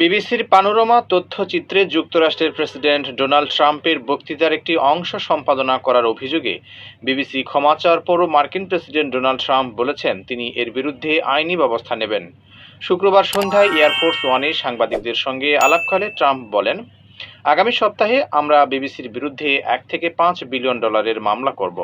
বিবিসির পানোরমা তথ্যচিত্রে যুক্তরাষ্ট্রের president Donald ট্রাম্পের বক্তৃতার একটি অংশ সম্পাদনা করার অভিযোগে বিবিসি ক্ষমা চাওয়ার পরও মার্কিন প্রেসিডেন্ট ডোনাল্ড ট্রাম্প বলেছেন তিনি এর বিরুদ্ধে আইনি ব্যবস্থা নেবেন। শুক্রবার সন্ধ্যায় এয়ারফোর্স ওয়ানে সাংবাদিকদের সঙ্গে আলাপকালে ট্রাম্প বলেন, আগামী সপ্তাহে আমরা বিবিসির বিরুদ্ধে এক থেকে পাঁচ বিলিয়ন ডলারের মামলা করব।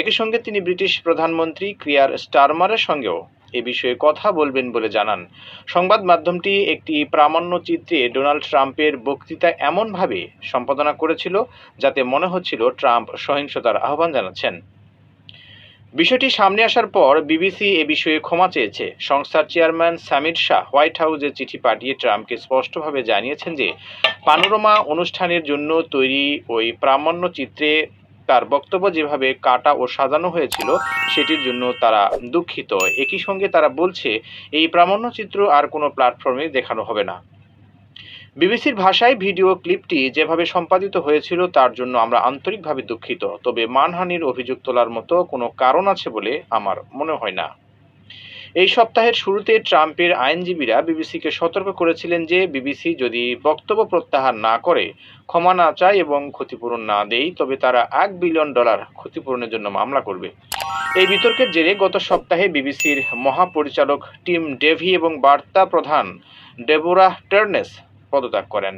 একই সঙ্গে তিনি ব্রিটিশ প্রধানমন্ত্রী ক্রিয়ার স্টারমারের সঙ্গেও এ বিষয়ে কথা বলবেন বলে জানান। সংবাদ মাধ্যমটি একটি প্রামাণ্য চিত্রে ডোনাল্ড ট্রাম্পের বক্তৃতা এমনভাবে সম্পাদনা করেছিল যাতে মনে হচ্ছিল ট্রাম্প সহিংসতার আহ্বান জানাচ্ছেন। বিষয়টি সামনে আসার পর বিবিসি এ বিষয়ে ক্ষমা চেয়েছে। সংস্থার চেয়ারম্যান সামির শাহ হোয়াইট হাউসে চিঠি পাঠিয়ে ট্রাম্পকে স্পষ্টভাবে জানিয়েছেন যে, পানোরমা অনুষ্ঠানের জন্য তৈরি ওই প্রামাণ্য চিত্রে তার বক্তব্য যেভাবে কাটা ও সাজানো হয়েছিল, সেটির জন্য তারা দুঃখিত। একই সঙ্গে তারা বলছে, এই প্রামাণ্যচিত্র আর কোনো প্ল্যাটফর্মে দেখানো হবে না। বিবিসির ভাষায় ভিডিও ক্লিপটি যেভাবে সম্পাদিত হয়েছিল, তার জন্য আমরা আন্তরিকভাবে দুঃখিত। তবে মানহানির অভিযোগ তোলার মতো কোনো কারণ আছে বলে আমার মনে হয় না। এই সপ্তাহের শুরুতে ট্রাম্পের আইনজীবীরা বিবিসিকে সতর্ক করেছিলেন যে বিবিসি যদি বক্তব্য প্রত্যাহার না করে, ক্ষমা না চায় এবং ক্ষতিপূরণ না দেয়, তবে তারা এক বিলিয়ন ডলার ক্ষতিপূরণের জন্য মামলা করবে। এই বিতর্কের জেরে গত সপ্তাহে বিবিসির মহাপরিচালক টিম ডেভি এবং বার্তা প্রধান ডেবোরা টার্নেস পদত্যাগ করেন।